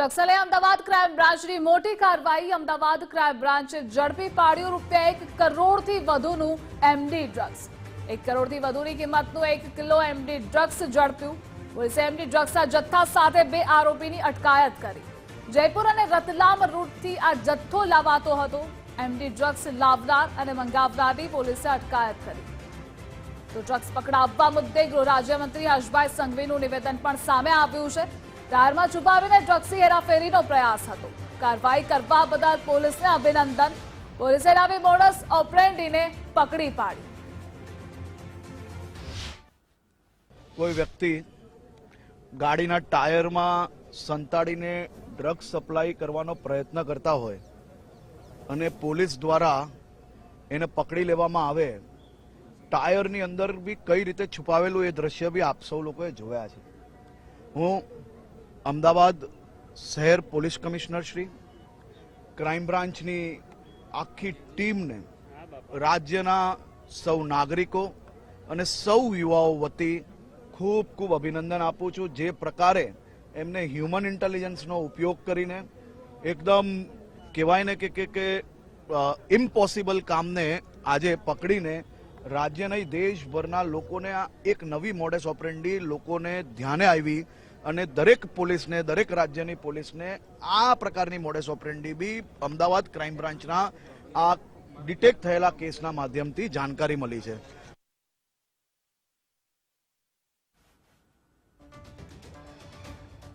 નક્સલે Ahmedabad crime બ્રાન્ચની મોટી કાર્યવાહી અમદાવાદ ક્રાઇમ બ્રાન્ચે ઝડપી પાડ્યું. રૂપિયા એક કરોડથી વધુનું એમડી ડ્રગ્સ. એક કરોડથી વધુની કિંમતનું એક કિલો એમડી ડ્રગ્સ ઝડપ્યું. પોલીસે એમડી ડ્રગ્સના જથ્થા સાથે બે આરોપીની અટકાયત કરી. જયપુર અને રતલામ રૂટથી આ જથ્થો લાવાતો હતો. એમડી ડ્રગ્સ લાવનાર અને મંગાવનારની પોલીસે અટકાયત કરી. તો ડ્રગ્સ પકડાવવા મુદ્દે ગૃહ રાજ્યમંત્રી હર્ષભાઈ સંઘવીનું નિવેદન પણ સામે આવ્યું છે. ટાયરમાં છુપાવીને ડ્રગ્સની હેરાફેરીનો પ્રયાસ હતો. કાર્યવાહી કરવા બદલ પોલીસને અભિનંદન. પોલીસે નવી મોડસ ઓપરેન્ડીને પકડી પાડી. કોઈ વ્યક્તિ ગાડીના ટાયરમાં સંતાડીને ડ્રગ્સ સપ્લાય કરવાનો પ્રયત્ન કરતા હોય અને પોલીસ દ્વારા એને પકડી લેવામાં આવે, ટાયરની અંદર બી કઈ રીતે છુપાવેલું એ દ્રશ્ય બી આપ સૌ લોકોએ જોયા છે. હું અમદાવાદ શહેર પોલીસ કમિશનર શ્રી, ક્રાઇમ બ્રાન્ચની આખી ટીમને રાજ્યના સૌ નાગરિકો અને સૌ યુવાઓ વતી ખૂબ ખૂબ અભિનંદન આપું છું. જે પ્રકારે એમને હ્યુમન ઇન્ટેલિજન્સનો ઉપયોગ કરીને એકદમ કહેવાય ને કે કે કે ઇમ્પોસિબલ કામને આજે પકડીને રાજ્ય નહીં, દેશભરના લોકોને આ એક નવી મોડેસ ઓપરેન્ડી લોકોને ધ્યાને આવી અને દરેક પોલીસને, દરેક રાજ્યની પોલીસને આ પ્રકારની મોડેસ ઓપરેન્ડી બી અમદાવાદ ક્રાઇમ બ્રાન્ચના આ ડિટેક્ટ થયેલા કેસના માધ્યમથી જાણકારી મળી છે.